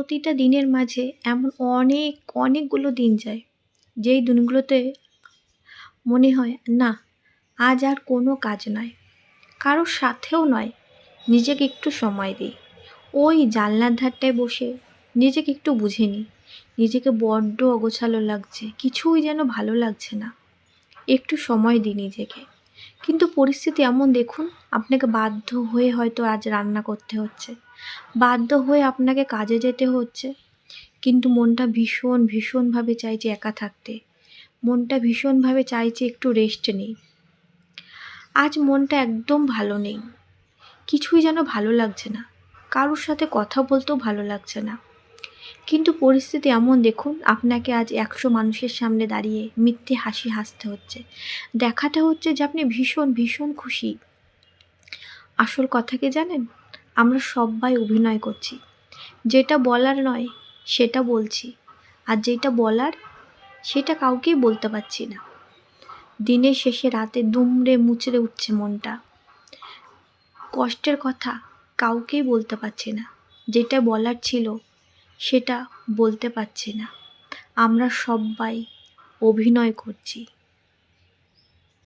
প্রতিটা দিনের মাঝে এমন অনেক, অনেকগুলো দিন যায়। যেই দিনগুলোতে মনে হয়, না, আজ আর কোনো কাজ নয় কারোর সাথেও নয়। নিজেকে একটু সময় দিই। ওই জানলার ধারটায় বসে নিজেকে একটু বুঝে নিই। নিজেকে বড্ড অগোছালো লাগছে, কিছুই যেন ভালো লাগছে না। একটু সময় দিই নিজেকে। কিন্তু পরিস্থিতি এমন, দেখুন, আপনাকে বাধ্য হয়ে হয়তো আজ রান্না করতে হচ্ছে। বাধ্য হয়ে আপনাকে কাজে যেতে হচ্ছে। কিন্তু মনটা ভীষণ, ভীষণভাবে চাইছে একা থাকতে। মনটা ভীষণভাবে চাইছে একটু রেস্ট নেই। আজ মনটা একদম ভালো নেই। কিছুই যেন ভালো লাগছে না। কারোর সাথে কথা বলতেও ভালো লাগছে না। কিন্তু পরিস্থিতি এমন, দেখুন, আপনাকে আজ একশো মানুষের সামনে দাঁড়িয়ে মিথ্যে হাসি হাসতে হচ্ছে। দেখাতে হচ্ছে যে আপনি ভীষণ ভীষণ খুশি। আসল কথা কি জানেন? আমরা সবাই অভিনয় করছি। যেটা বলার নয়, সেটা বলছি। আর যেটা বলার, সেটা কাউকেই বলতে পারছি না। দিনের শেষে রাতে দুমড়ে মুচড়ে উঠছে মনটা। কষ্টের কথা কাউকেই বলতে পারছি না। যেটা বলার ছিল, সেটা বলতে পারছি না। আমরা সবাই অভিনয় করছি।